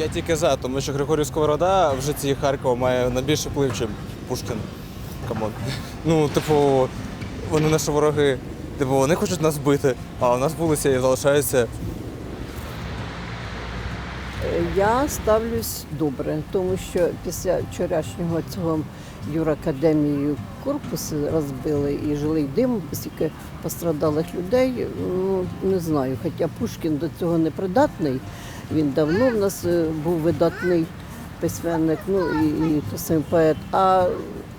Я тільки за, тому що Григорій Сковорода в житті Харкова має найбільший вплив, ніж Пушкін. Камон. Ну, типу, вони наші вороги. Типу, вони хочуть нас бити, а у нас вулиця і залишається. Я ставлюсь добре, тому що після вчорашнього цього юракадемію корпуси розбили і жилий дим, стільки пострадалих людей. Ну не знаю. Хоча Пушкін до цього не придатний. Він давно в нас е, був видатний письменник, ну і, і сам поет. А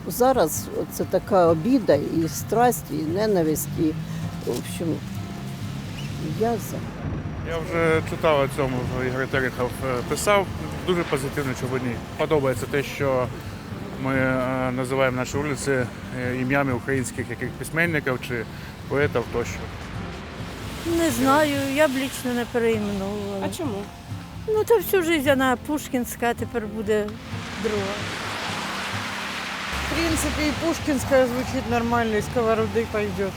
зараз це така обіда і страсть, і ненависть, і в общем, я за. Я вже читав о цьому, Ігор Терехов е, писав. Дуже позитивно, чому ні. Подобається те, що ми е, називаємо наші вулиці ім'ями українських яких письменників чи поетів тощо. Не знаю, я б лічно не переіменовувала. А чому? Ну, то всю життя вона Пушкінська, а тепер буде друга. В принципе, и Пушкинская звучит нормально, и сковороды пойдет.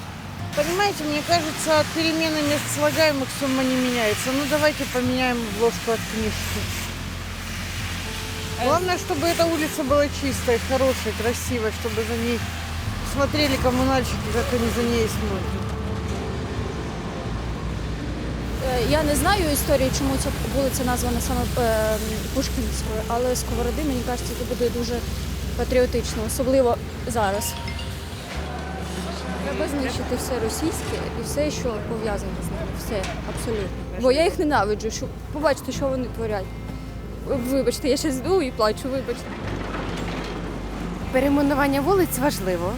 Понимаете, мне кажется, от перемены мест слагаемых сумма не меняется. Ну, давайте поменяем обложку от книжки. Главное, чтобы эта улица была чистой, хорошей, красивой, чтобы за ней смотрели коммунальщики, как они за ней смотрят. Е, Я не знаю історії, чому ця вулиця названа саме Пушкінською, але сковороди, мені кажеться, це буде дуже патріотично, особливо зараз. Треба знищити все російське і все, що пов'язане з ними. Все, абсолютно. Бо я їх ненавиджу. Що, побачите, що вони творять. Вибачте, я ще йду і плачу, вибачте. Перейменування вулиць важливо,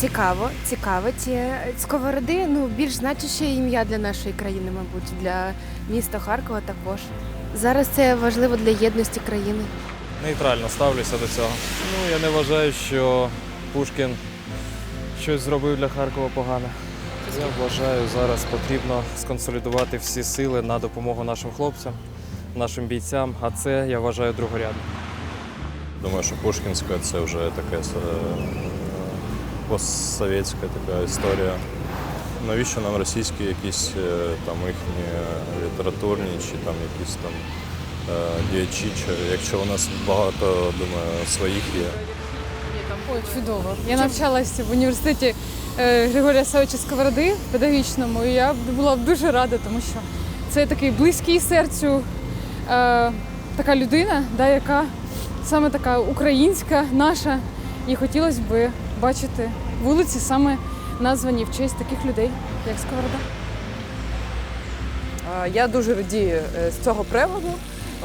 цікаво, цікавить. Е, Сковороди ну більш значуще ім'я для нашої країни, мабуть, для міста Харкова також. Зараз це важливо для єдності країни. Нейтрально ставлюся до цього. Ну, я не вважаю, що Пушкін щось зробив для Харкова погане. Я вважаю, зараз потрібно сконсолідувати всі сили на допомогу нашим хлопцям, нашим бійцям, а це я вважаю другорядно. Думаю, що Пушкінська це вже таке е, постсовєтська така історія. Навіщо нам російські якісь е, там їхні літературні чи там якісь там е, діячі, чи- якщо у нас багато, думаю, своїх є. Ой, чудово. Я навчалася в університеті е, Григорія Савича Сковороди педагогічному, і я була б дуже рада, тому що це такий близький серцю е, така людина, да, яка саме така українська, наша. І хотілося б бачити вулиці саме названі в честь таких людей, як Сковорода. Я дуже радію е, з цього приводу.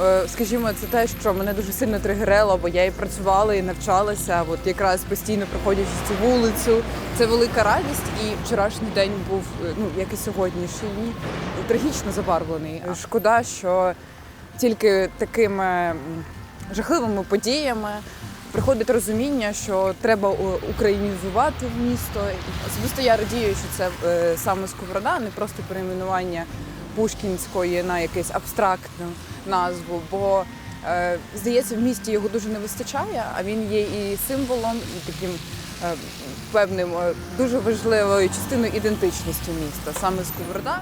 Е, Скажімо, це те, що мене дуже сильно тригерило, бо я і працювала, і навчалася. От якраз постійно проходячи цю вулицю. Це велика радість. І вчорашній день був, е, ну як і сьогоднішній, трагічно забарвлений. Шкода, що тільки такими жахливими подіями приходить розуміння, що треба українізувати місто. Особисто я радію, що це е, саме Сковорода, не просто перейменування Пушкінської на якусь абстрактну назву. Бо е, здається, в місті його дуже не вистачає, а він є і символом, і таким е, певним дуже важливою частиною ідентичності міста. Саме Сковорода